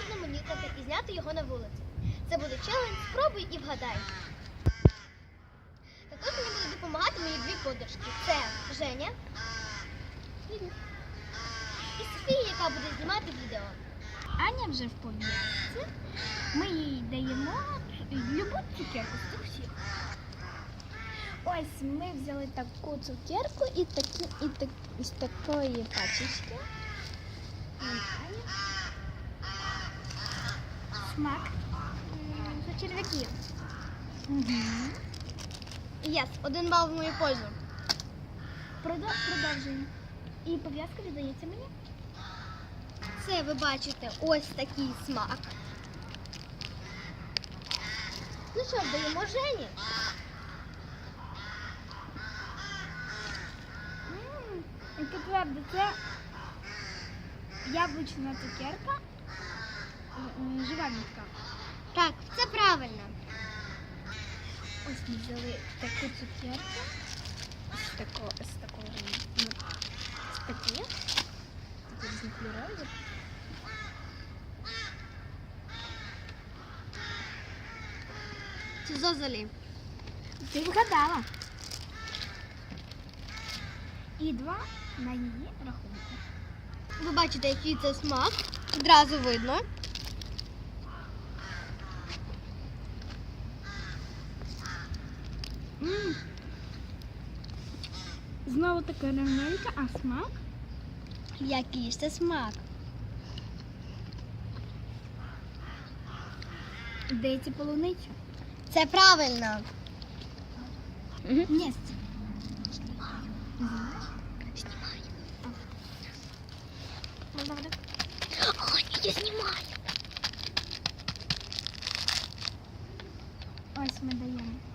різноманітнити і зняти його на вулиці. Це буде челендж, спробуй і вгадай. Також мені будуть допомагати мої дві подружки. Це Женя і Софія, яка буде знімати відео. Аня вже в пов'язці. Ми їй даємо любу цукерку з всіх. Ось ми взяли таку цукерку і такі, і так, із такої пачечки. Аня. Смак. Це черв'яки. Угу. Єс, один бал в мою пользу. Продовжуємо. І пов'язка віддається мені. Це ви бачите ось такий смак. Ну що, даємо Жені? Яке правда, це яблучна цукерка. М, Так, це правильно. Ось ми взяли таку цукерку. З такого, з такого, ну, з такі. Такі різнокольорові. Це зозолі. Ти вгадала. І два на її рахунку. Ви бачите, який це смак. Одразу видно. Знову така рівненька, а смак? Який ж це смак? Дається полуницю. Це правильно. Ні. Ой, я знімаю. Ось ми даємо.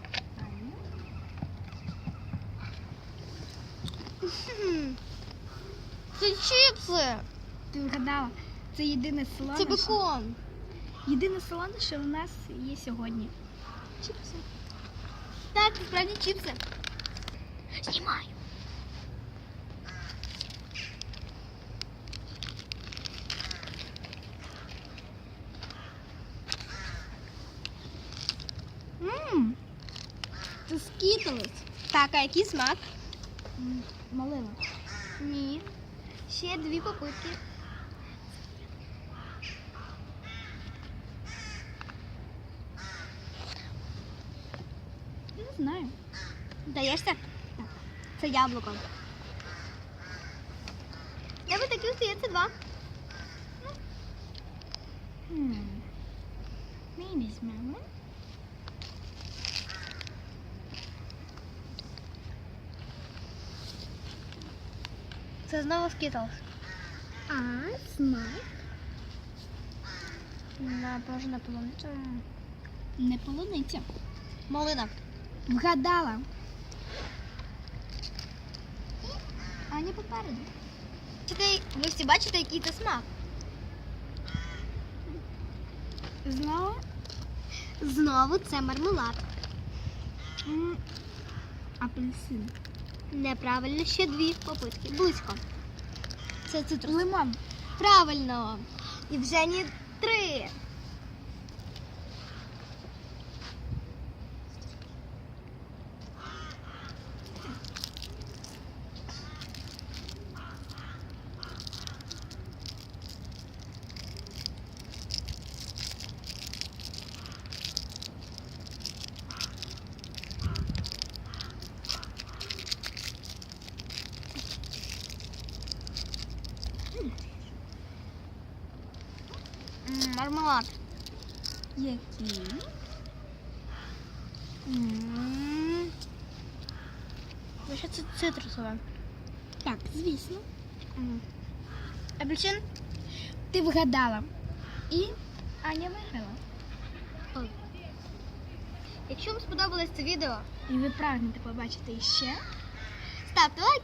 Це чіпси. Ти вгадала. Це єдине Це солоне. бекон. Єдине солоне, що у нас є сьогодні. Чіпси. Так, справді чіпси. Знімаю. Ммм, Це скітлес. Так, а який смак? Малина. Ні. Ще дві попитки. Не знаю. Даєшся? Це яблуко. Я би таки остається два. Ми візьмемо. Це знову скітлс. А, смак. На боже, на полуницю. Не полуниця. Малина. Вгадала. Аня попереду. Ви всі бачите, який це смак? Знову Знову це мармелад. апельсин. Неправильно, ще дві попитки. Близько. Це цитрус. Лимон. Правильно. І вже ні три. Мармелад. Ну, що це цитрусове? Так, звісно. Апельсин? Ти вгадала. І Аня виграла. Ой. Якщо вам сподобалось це відео, І ви прагнете побачити іще. ставте лайк